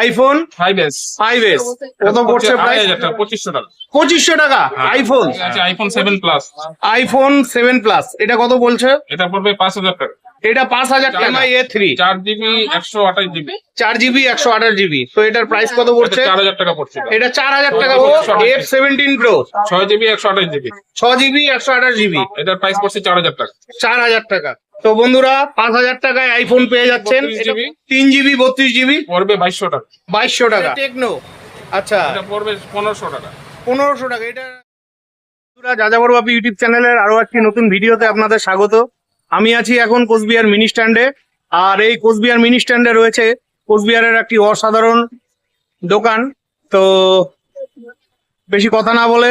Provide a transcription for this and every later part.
IPhone five S five S কত পড়ছে price পঁচিশশো টাকা। IPhone iPhone seven plus iPhone seven plus এটা কত বলছে? এটা পড়বে পাঁচ হাজার টাকা। এটা পাঁচ হাজার টাকা এ থ্রি চার জিবি একশো আঠাশ জিবি চার জিবি একশো আঠাশ জিবি তো এটার প্রাইস কত পড়ছে? চার হাজার টাকা পড়ছে এটা। এটা চার হাজার টাকা এফ সেভেন্টিন প্রো ছয় জিবি একশো আঠাশ জিবি ছ জিবি একশো আঠাশ জিবি এটার প্রাইস পড়ছে চার হাজার টাকা। চার হাজার টাকা। তো বন্ধুরা পাঁচ হাজার টাকায় আইফোন পেয়ে যাচ্ছেন। 32 তিন জিবি বত্রিশ জিবি পড়বে বাইশশো টাকা। বাইশশো টাকা। টেকনো আচ্ছা। এটা পড়বে পনেরোশো টাকা। পনেরোশো টাকা। এটা বন্ধুরা যাযাবর বাপি ইউটিউব চ্যানেলের আরও একটি নতুন ভিডিওতে আপনাদের স্বাগত। আমি আছি এখন কোচবিহার মিনি স্ট্যান্ডে। আর এই কোচবিহার মিনি স্ট্যান্ডে রয়েছে কোচবিহারের একটি অসাধারণ দোকান। তো বেশি কথা না বলে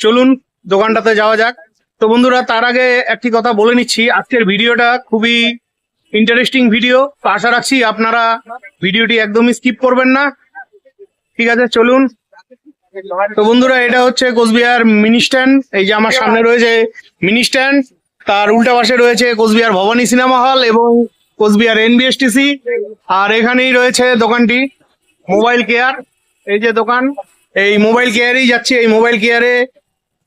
চলুন দোকানটাতে যাওয়া যাক। তো বন্ধুরা, তার আগে একটি কথা বলে নিচ্ছি। আজকের ভিডিওটা খুবই ইন্টারেস্টিং ভিডিও তো আশা রাখছি আপনারা ভিডিওটি একদমই স্কিপ করবেন না। ঠিক আছে, চলুন। তো বন্ধুরা, এটা হচ্ছে কোচবিহার মিনি স্ট্যান্ড এই যে আমার সামনে রয়েছে মিনি স্ট্যান্ড তার উল্টা পাশে রয়েছে কোচবিহার ভবানী সিনেমা হল এবং কোচবিহার এনবিএসটিসি আর এখানেই রয়েছে দোকানটি মোবাইল কেয়ার এই যে দোকান, এই মোবাইল কেয়ারেই যাচ্ছি। এই মোবাইল কেয়ারে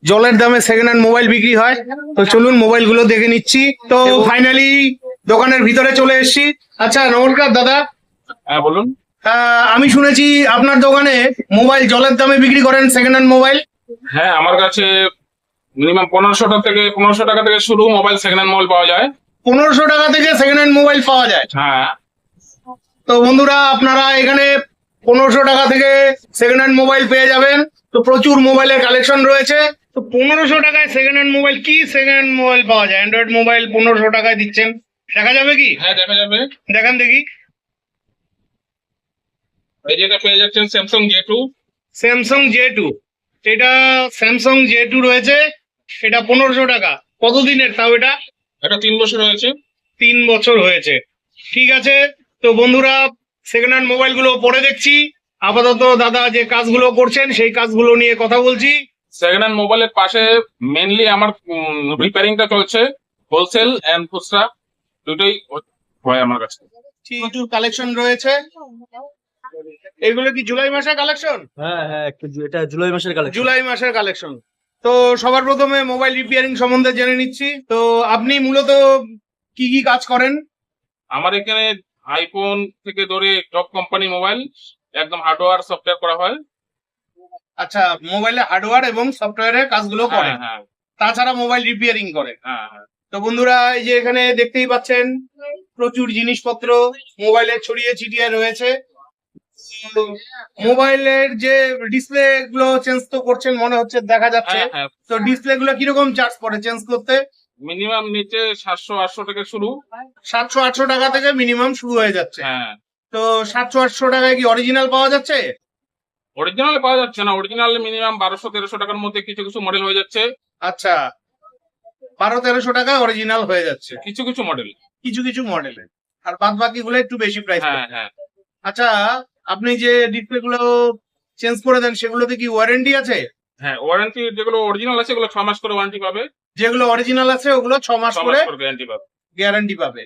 জলের দামে সেকেন্ড হ্যান্ড মোবাইল বিক্রি হয়। তো চলুন মোবাইলগুলো দেখে নিচ্ছি। তো ফাইনালি দোকানের ভিতরে চলে এসেছি। আচ্ছা নমস্কার দাদা। হ্যাঁ বলুন। আমি শুনেছি আপনার দোকানে মোবাইল জলের দামে বিক্রি করেন সেকেন্ড হ্যান্ড মোবাইল হ্যাঁ আমার কাছে মিনিমাম পনেরোশো টাকা থেকে পনেরোশো টাকা থেকে শুরু মোবাইল সেকেন্ড হ্যান্ড মোবাইল পাওয়া যায়। পনেরোশো টাকা থেকে সেকেন্ড হ্যান্ড মোবাইল পাওয়া যায়। হ্যাঁ। তো বন্ধুরা আপনারা এখানে পনেরোশো টাকা থেকে সেকেন্ড হ্যান্ড মোবাইল পেয়ে যাবেন। তো প্রচুর মোবাইলের কালেকশন রয়েছে। তো পনেরোশো টাকায় সেকেন্ড হ্যান্ড মোবাইল কি সেকেন্ড হ্যান্ড মোবাইল পাওয়া যায়? অ্যান্ড্রয়েড মোবাইল পনেরোশো টাকায় দিচ্ছেন। দেখা যাবে কি? হ্যাঁ দেখা যাবে। দেখান দেখি। এই যেটা পেয়ে যাচ্ছেন Samsung J two Samsung J two এটা স্যামসাং জে টু রয়েছে। এটা পনেরোশো টাকা। কতদিনের তাও এটা? এটা তিন বছর হয়েছে। তিন বছর হয়েছে। ঠিক আছে। তো বন্ধুরা সেকেন্ড হ্যান্ড মোবাইলগুলো পরে দেখছি। আপাতত দাদা যে কাজগুলো করছেন সেই কাজগুলো নিয়ে কথা বলছি। সেকেন্ড হ্যান্ড মোবাইলের পাশে মেনলি আমার রিপেয়ারিংটা চলছে। হোলসেল এন্ড খুচরা দুটোই হয় আমার কাছে। প্রচুর কালেকশন রয়েছে। এগুলো কি জুলাই মাসের কালেকশন হ্যাঁ হ্যাঁ একটু এটা জুলাই মাসের কালেকশন জুলাই মাসের কালেকশন তো সবার প্রথমে মোবাইল রিপেয়ারিং সম্বন্ধে জেনে নিচ্ছি। তো আপনি মূলত কি কি কাজ করেন? আমার এখানে আইফোন থেকে ধরে টপ কোম্পানি মোবাইল একদম হার্ডওয়্যার সফটওয়্যার করা হয়। আচ্ছা মোবাইলে হার্ডওয়্যার এবং সফটওয়্যারের কাজগুলো করে। হ্যাঁ। তাছাড়া মোবাইল রিপেয়ারিং করেন হ্যাঁ হ্যাঁ। তো বন্ধুরা এই যে এখানে দেখতেই পাচ্ছেন প্রচুর জিনিসপত্র মোবাইলে ছড়িয়ে ছিটিয়ে রয়েছে। মোবাইলের যে ডিসপ্লে গুলো চেঞ্জ তো করছেন মনে হচ্ছে দেখা যাচ্ছে। হ্যাঁ হ্যাঁ। তো ডিসপ্লে গুলো কীরকম চার্জ পড়ে চেঞ্জ করতে? মিনিমাম নিচে সাতশো আটশো থেকে শুরু। সাতশো আটশো টাকা থেকে মিনিমাম শুরু হয়ে যাচ্ছে। হ্যাঁ। তো সাতশো আটশো টাকায় কি অরিজিনাল পাওয়া যাচ্ছে? অরিজিনাল পাওয়া যাচ্ছে না। অরিজিনাল মিনিমাম বারোশো তেরোশো টাকার মধ্যে কিছু কিছু মডেল হয়ে যাচ্ছে। আচ্ছা বারো তেরোশো টাকা অরিজিনাল হয়ে যাচ্ছে। কিছু কিছু মডেল কিছু কিছু মডেল আর বাদ বাকি গুলো একটু বেশি প্রাইস হ্যাঁ হ্যাঁ। আচ্ছা আপনি যে ডিসপ্লে গুলো চেঞ্জ করে দেন সেগুলোতে কি ওয়ারেন্টি আছে? হ্যাঁ ওয়ারেন্টি যেগুলো অরিজিনাল আছে ওগুলো ছ মাস করে ওয়ারেন্টি পাবে। যেগুলো অরিজিনাল আছে ওগুলো ছ মাস করে গ্যারান্টি পাবে। গ্যারান্টি পাবে।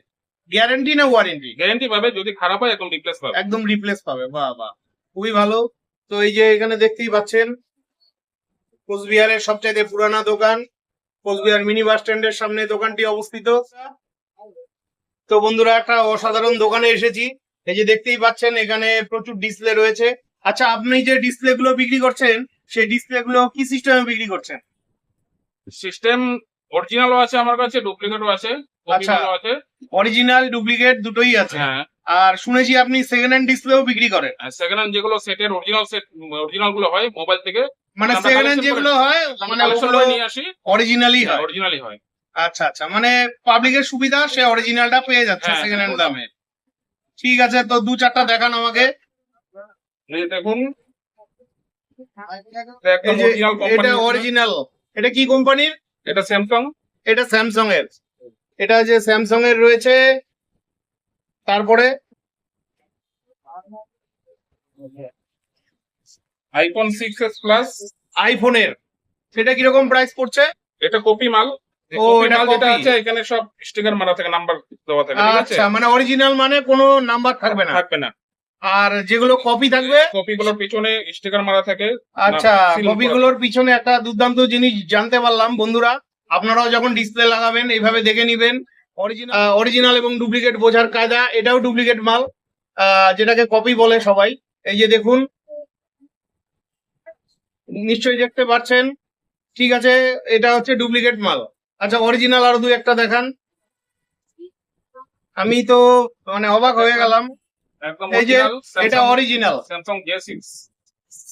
গ্যারান্টি না ওয়ারেন্টি গ্যারান্টি পাবে যদি খারাপ হয় একদম রিপ্লেস পাবে। একদম রিপ্লেস পাবে। বাহ বাহ। খুবই ভালো। তো এই যে এখানে দেখতেই পাচ্ছেন কোচবিহারের সবচাইতে পুরানা দোকান কোচবিহার মিনি বাস স্ট্যান্ডের সামনে দোকানটি অবস্থিত। তো বন্ধুরা একটা অসাধারণ দোকানে এসেছি। এই যে দেখতেই পাচ্ছেন এখানে প্রচুর ডিসপ্লে রয়েছে। আচ্ছা আপনি যে ডিসপ্লে গুলো বিক্রি করছেন সেই ডিসপ্লে গুলো কি সিস্টেমে বিক্রি করছেন? সিস্টেম অরিজিনালও আছে আমার কাছে ডুপ্লিকেটও আছে আচ্ছা। আছে। অরিজিনাল ডুপ্লিকেট দুটোই আছে। হ্যাঁ। আর শুনেছি আপনি সেকেন্ড হ্যান্ড ডিসপ্লেও বিক্রি করেন। সেকেন্ড হ্যান্ড যেগুলো সেটের অরিজিনাল সেট অরিজিনালগুলো হয় মোবাইল থেকে মানে সেকেন্ড হ্যান্ড যেগুলো হয় মানে ওগুলো নিয়ে আসি। অরিজিনালি হয় অরিজিনালই হয়। আচ্ছা আচ্ছা মানে পাবলিকের সুবিধা সে অরিজিনালটা পেয়ে যাচ্ছে হ্যাঁ, সেকেন্ড হ্যান্ড হ্যাঁ। দামে। ঠিক আছে তো দু চারটা দেখান আমাকে। দেখুন। অরিজিনাল এটা অরিজিনাল এটা কি কোম্পানির এটা স্যামসাং এটা স্যামসাং এর এটা যে স্যামসাং এর রয়েছে তারপরে আইফোন সিক্স এস প্লাস আইফোনের সেটা কীরকম প্রাইস পড়ছে? এটা কপি মাল। ও, এটা যেটা আছে এখানে সব স্টিকার মারা থাকে নাম্বার দেওয়া থাকে আচ্ছা মানে অরিজিনাল মানে কোনো নাম্বার থাকবে না। থাকবে না। আর যেগুলো কপি থাকবে? কপিগুলোর পিছনে স্টিকার মারা থাকে। আচ্ছা। কপিগুলোর পিছনে একটা দুর্দান্ত জিনিস জানতে পারলাম বন্ধুরা। আপনারাও যখন ডিসপ্লে লাগাবেন এইভাবে দেখে নিবেন। অরিজিনাল অরিজিনাল এবং ডুপ্লিকেট বোঝার কায়দা এটাও ডুপ্লিকেট মাল। যেটাকে কপি বলে সবাই। এই যে দেখুন নিশ্চয়ই দেখতে পাচ্ছেন। ঠিক আছে এটা হচ্ছে ডুপ্লিকেট মাল। আচ্ছা অরিজিনাল আরও দু একটা দেখান। আমি তো মানে অবাক হয়ে গেলাম। এই যে এটা original Samsung J six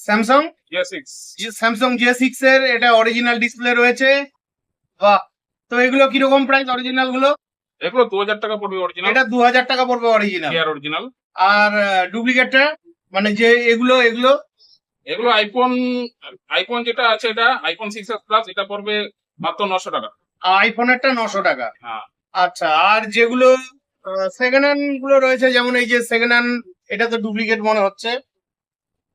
Samsung J six Samsung J six এর এটা অরিজিনাল ডিসপ্লে রয়েছে। বাহ! তো এগুলো কীরকম প্রাইস অরিজিনালগুলো? এগুলো দু হাজার টাকা পড়বে অরিজিনাল এটা দু হাজার টাকা পড়বে অরিজিনাল কেয়ার অরিজিনাল আর ডুপ্লিকেটটা মানে যে এগুলো এগুলো? এগুলো আইফোন আইফোন যেটা আছে এটা আইফোন সিক্স প্লাস এটা পড়বে মাত্র নশো টাকা। আইফোনেরটা নশো টাকা। হ্যাঁ। আচ্ছা আর যেগুলো সেকেন্ড হ্যান্ডগুলো রয়েছে যেমন এই যে সেকেন্ড হ্যান্ড এটা তো ডুপ্লিকেট মনে হচ্ছে।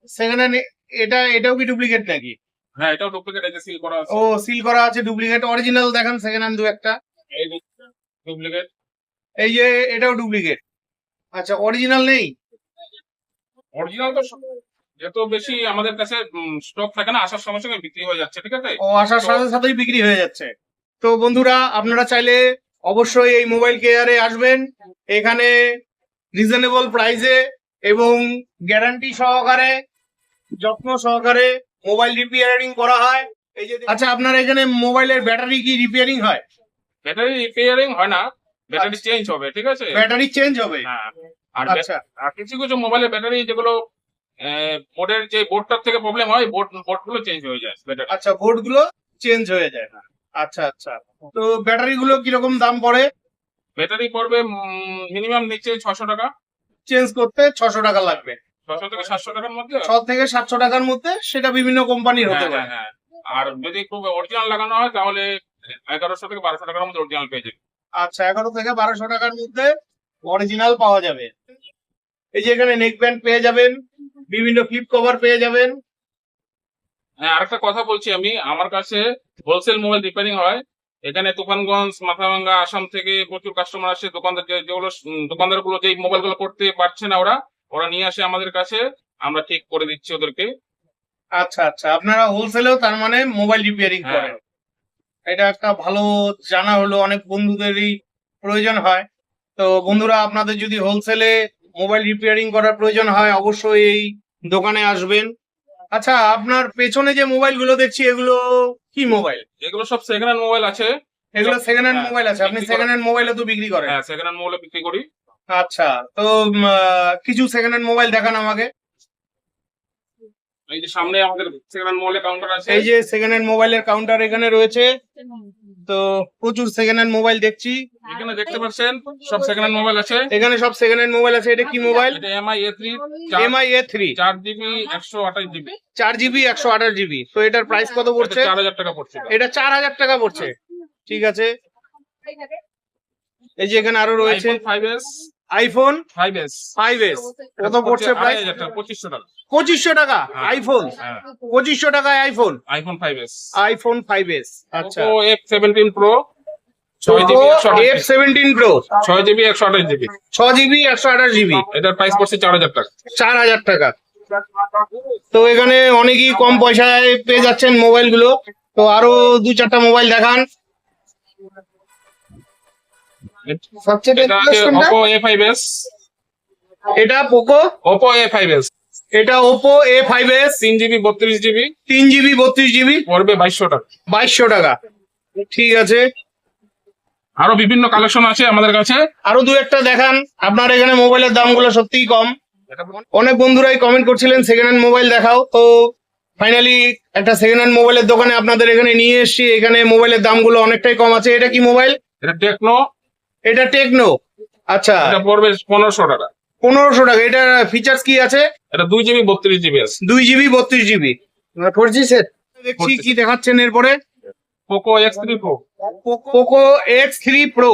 সেকেন্ড হ্যান্ড এটা এটাও কি ডুপ্লিকেট নাকি? হ্যাঁ এটাও ডুপ্লিকেট যে সিল করা আছে। ও সিল করা আছে ডুপ্লিকেট অরিজিনাল দেখান সেকেন্ড হ্যান্ড দু একটা। ডুপ্লিকেট এই যে এটাও ডুপ্লিকেট আচ্ছা অরিজিনাল নেই? অরিজিনাল তো যত বেশি আমাদের কাছে স্টক থাকে না আসার সঙ্গে সঙ্গে বিক্রি হয়ে যাচ্ছে ঠিক আছে? ও আসার সাথে সাথেই বিক্রি হয়ে যাচ্ছে। তো বন্ধুরা আপনারা চাইলে অবশ্যই এই মোবাইল কেয়ারে আসবেন। এখানে রিজনেবল প্রাইসে এবং গ্যারান্টি সহকারে যত্ন সহকারে মোবাইল রিপেয়ারিং করা হয়। এই যে আচ্ছা আপনার এখানে মোবাইলের ব্যাটারি কি রিপেয়ারিং হয়? ব্যাটারি রিপেয়ারিং হয় না ব্যাটারি চেঞ্জ হবে ঠিক আছে? ব্যাটারি চেঞ্জ হবে। হ্যাঁ। আর আচ্ছা। আর কিছু কিছু মোবাইলের ব্যাটারি যেগুলো বোর্ডের যে বোর্ডটার থেকে প্রবলেম হয় বোর্ড বোর্ডগুলো চেঞ্জ হয়ে যায় ব্যাটারি আচ্ছা বোর্ডগুলো চেঞ্জ হয়ে যায়। আচ্ছা আচ্ছা। তো ব্যাটারি গুলো কীরকম দাম পড়ে? ব্যাটারি পড়বে মিনিমাম নিচে ছশো টাকা। চেঞ্জ করতে ছশো টাকা লাগবে। ছশো থেকে সাতশো টাকার মধ্যে? ছ থেকে সাতশো টাকার মধ্যে সেটা বিভিন্ন কোম্পানির হতে হ্যাঁ, পারে। হ্যাঁ, হ্যাঁ। আর যদি খুব অরিজিনাল লাগানো হয় তাহলে এগারোশো থেকে বারোশো টাকার মধ্যে অরিজিনাল পেয়ে যাবে। আচ্ছা এগারো থেকে বারোশো টাকার মধ্যে অরিজিনাল পাওয়া যাবে। এই যে এখানে নেক ব্যান্ড পেয়ে যাবেন বিভিন্ন ফ্লিপ কভার পেয়ে যাবেন। হ্যাঁ আরেকটা কথা বলছি আমি আমার কাছে হোলসেল মোবাইল রিপেয়ারিং হয়। এখানে তুফানগঞ্জ মাথাভাঙ্গা আসাম থেকে প্রচুর কাস্টমার আসে দোকানদার যেগুলো দোকানদারগুলো যে মোবাইলগুলো করতে পারছে না ওরা ওরা নিয়ে আসে আমাদের কাছে আমরা ঠিক করে দিচ্ছি ওদেরকে। আচ্ছা আচ্ছা আপনারা হোলসেলেও তার মানে মোবাইল রিপেয়ারিং হ্যাঁ। করেন। এটা একটা ভালো জানা হলো অনেক বন্ধুদেরই প্রয়োজন হয়। তো বন্ধুরা আপনাদের যদি হোলসেলে মোবাইল রিপেয়ারিং করার প্রয়োজন হয় অবশ্যই এই দোকানে আসবেন। আচ্ছা আপনার পেছনে যে মোবাইলগুলো দেখছি এগুলো কি মোবাইল এগুলো সব সেকেন্ড হ্যান্ড মোবাইল আছে। এগুলো সেকেন্ড হ্যান্ড হ্যাঁ, মোবাইল আছে। আপনি সেকেন্ড হ্যান্ড মোবাইলে তো বিক্রি করেন। হ্যাঁ সেকেন্ড হ্যান্ড মোবাইল বিক্রি করি। আচ্ছা তো কিছু সেকেন্ড হ্যান্ড মোবাইল দেখান আমাকে। এই যে সামনে আমাদের সেকেন্ড হ্যান্ড মোবাইলের কাউন্টার আছে। এই যে সেকেন্ড হ্যান্ড মোবাইলের কাউন্টার এখানে রয়েছে। তো প্রচুর সেকেন্ড হ্যান্ড মোবাইল দেখছি। এখানে দেখতে পাচ্ছেন সব সেকেন্ড হ্যান্ড মোবাইল আছে। এখানে সব সেকেন্ড হ্যান্ড মোবাইল আছে। এটা কি মোবাইল এটা MI A three MI A three চার জিবি একশো আঠাশ জিবি চার জিবি একশো আঠাশ জিবি তো এটার প্রাইস কত পড়ছে? চার হাজার টাকা পড়ছে। এটা চার হাজার টাকা পড়ছে। ঠিক আছে। এই যে এখানে আরও রয়েছে। Five S iPhone five S. Five S. কত পড়ছে প্রাইস পঁচিশশো টাকা। পঁচিশশো টাকা? হ্যাঁ। আইফোন? হ্যাঁ। পঁচিশশো টাকায় iPhone? IPhone five S. IPhone five S. আচ্ছা। এফ সেভেন্টিন প্রো ছয় জিবি এফ সেভেন্টিন প্রো? ছয় জিবি একশো আঠাশ জিবি। ছ জিবি একশো আঠাশ জিবি? এটার প্রাইস পড়ছে চার হাজার টাকা। চার হাজার টাকা। তো এখানে অনেকই কম পয়সায় পেয়ে যাচ্ছেন মোবাইলগুলো তো আরও দু চারটা মোবাইল দেখান। ওপো এ ফাইভ এস এটা Poco Oppo A five S এটা ওপো এ ফাইভ এস তিন জিবি বত্রিশ জিবি তিন জিবি বত্রিশ জিবি পড়বে বাইশশো টাকা। বাইশশো টাকা। ঠিক আছে। আরও বিভিন্ন কালেকশন আছে আমাদের কাছে। আরও দু একটা দেখান। আপনার এখানে মোবাইলের দামগুলো সত্যিই কম। অনেক বন্ধুরাই কমেন্ট করছিলেন সেকেন্ড হ্যান্ড মোবাইল দেখাও। তো ফাইনালি একটা সেকেন্ড হ্যান্ড মোবাইলের দোকানে আপনাদের এখানে নিয়ে এসেছি। এখানে মোবাইলের দামগুলো অনেকটাই কম আছে। এটা কি মোবাইল এটা টেকনো এটা টেকনো আচ্ছা। এটা পড়বে পনেরোশো টাকা। পনেরোশো টাকা। এটা ফিচার্স কি আছে? এটা দুই জিবি বত্রিশ জিবি আছে। দুই জিবি বত্রিশ জিবি। ফোর জি সেট দেখছি কি দেখাচ্ছেন এরপরে। Poco X three pro Poco X three pro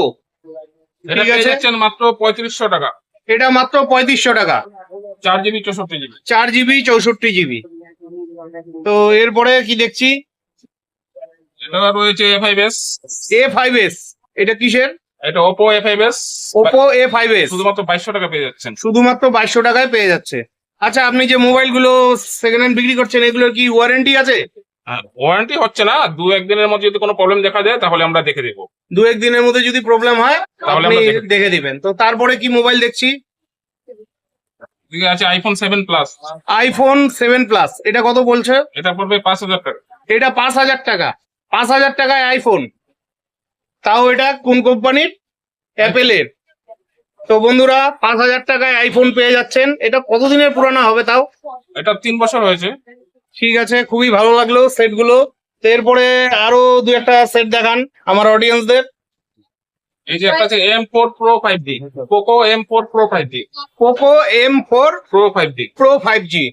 এটা ঠিক পেয়ে আছে। যাচ্ছেন মাত্র পঁয়ত্রিশশো টাকা। এটা মাত্র পঁয়ত্রিশশো টাকা। চার জিবি চৌষট্টি জিবি। চার জিবি চৌষট্টি জিবি। তো এরপরে কি দেখছি? এটা রয়েছে A five S A five S এটা কিসের? এটা ফাইভ এস ওপো এ শুধুমাত্র বাইশশো টাকা পেয়ে যাচ্ছেন। শুধুমাত্র বাইশশো টাকায় পেয়ে যাচ্ছে। আচ্ছা আপনি যে মোবাইলগুলো সেকেন্ড হ্যান্ড বিক্রি করছেন এগুলোর কি ওয়ারেন্টি আছে? ওয়ারেন্টি হচ্ছে না। দু একদিনের মধ্যে যদি কোনো প্রবলেম দেখা যায় তাহলে আমরা দেখে দেবো। দু এক দিনের মধ্যে যদি প্রবলেম হয় তাহলে আপনি দেখে- দিবেন। তো তারপরে কি মোবাইল দেখছি? আছে iPhone seven plus iPhone seven plus এটা কত বলছে? এটা পড়বে পাঁচ হাজার টাকা। এটা পাঁচ হাজার টাকা। পাঁচ হাজার টাকায় আইফোন তাও এটা কোন কোম্পানির? অ্যাপেলের তো বন্ধুরা পাঁচ হাজার টাকায় আইফোন পেয়ে যাচ্ছেন। এটা কতদিনের পুরানো হবে তাও? এটা তিন বছর হয়েছে। ঠিক আছে খুবই ভালো লাগল সেটগুলো। তো এরপরে আরও দু একটা সেট দেখান আমার অডিয়েন্সদের এই যে একটা আছে M four pro five D Poco M four pro five D Poco M four pro five D pro five G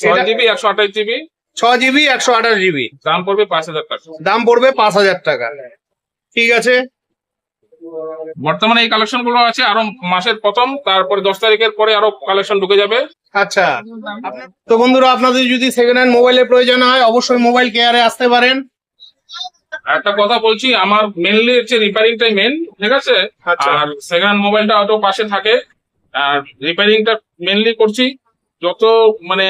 ছয় জিবি একশো আঠাশ জিবি ছ জিবি একশো আঠাশ জিবি দাম পড়বে পাঁচ হাজার টাকা। দাম পড়বে পাঁচ হাজার টাকা। ঠিক আছে? বর্তমানে এই কালেকশনগুলো আছে আরও মাসের প্রথম তারপরে দশ তারিখের পরে আরও কালেকশন ঢুকে যাবে। আচ্ছা। তো বন্ধুরা আপনাদের যদি সেকেন্ড হ্যান্ড মোবাইলের প্রয়োজন হয় অবশ্যই মোবাইল কেয়ারে আসতে পারেন। একটা কথা বলছি আমার মেনলি হচ্ছে রিপেয়ারিংটাই মেন ঠিক আছে? আচ্ছা। আর সেকেন্ড মোবাইলটা হয়তো পাশে থাকে আর রিপেয়ারিংটা মেনলি করছি। যত মানে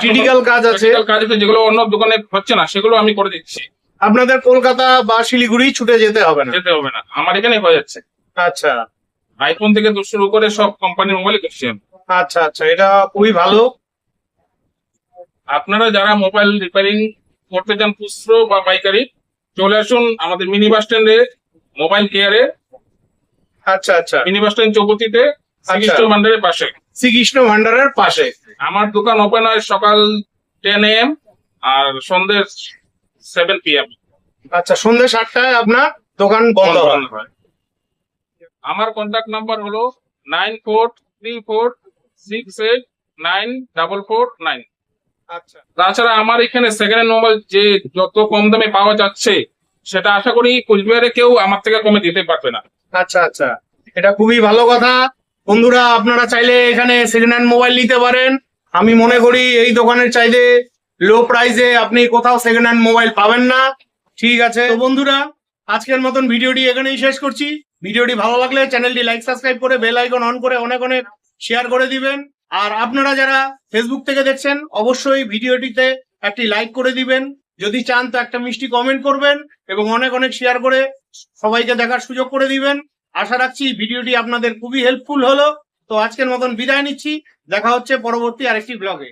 ক্রিটিক্যাল কাজ আছে। কাজ আছে যেগুলো অন্য দোকানে হচ্ছে না সেগুলো আমি করে দিচ্ছি। আপনাদের কলকাতা বা শিলিগুড়ি ছুটে যেতে হবে না? যেতে হবে না। আমার এখানে হয়ে যাচ্ছে। আচ্ছা। আইফোন থেকে শুরু করে সব কোম্পানির মোবাইল করছি আচ্ছা আচ্ছা এটা খুবই ভালো। আপনারা যারা মোবাইল রিপেয়ারিং করতে চান খুচরো বা পাইকারি চলে আসুন আমাদের মিনি বাস স্ট্যান্ডে মোবাইল কেয়ারে আচ্ছা আচ্ছা। মিনি বাস স্ট্যান্ড চৌপতিতে শ্রীকৃষ্ণ ভান্ডারের পাশে। শ্রীকৃষ্ণ ভান্ডারের পাশে। আমার দোকান ওপেন হয় সকাল টেন এম আর সন্ধ্যে সেভেন পি এম আচ্ছা সন্ধ্যে সাতটায় আপনার দোকান বন্ধ হয়। আমার কন্ট্যাক্ট নাম্বার হলো nine four three four six eight nine double four nine আচ্ছা। তাছাড়া আমার এখানে সেকেন্ড হ্যান্ড মোবাইল যে যত কম দামে পাওয়া যাচ্ছে সেটা আশা করি কোচবিহারে কেউ আমার থেকে কমে দিতে পারবে না। আচ্ছা আচ্ছা। এটা খুবই ভালো কথা। বন্ধুরা, আপনারা চাইলে এখানে সেকেন্ড হ্যান্ড মোবাইল নিতে পারেন। আমি মনে করি এই দোকানের চাইলে লো প্রাইসে আপনি কোথাও সেকেন্ড হ্যান্ড মোবাইল পাবেন না। ঠিক আছে? তো বন্ধুরা, আজকের মতন ভিডিওটি এখানেই শেষ করছি। ভিডিওটি ভালো লাগলে চ্যানেলটি লাইক সাবস্ক্রাইব করে বেল আইকন অন করে অনেক অনেক শেয়ার করে দিবেন। আর আপনারা যারা ফেসবুক থেকে দেখছেন, অবশ্যই ভিডিওটিতে একটি লাইক করে দিবেন। যদি চান তো একটা মিষ্টি কমেন্ট করবেন এবং অনেক অনেক শেয়ার করে সবাইকে দেখার সুযোগ করে দিবেন। আশা রাখছি ভিডিওটি আপনাদের খুবই হেল্পফুল হলো। তো আজকের মতন বিদায় নিচ্ছি। দেখা হচ্ছে পরবর্তী আরেকটি ব্লগে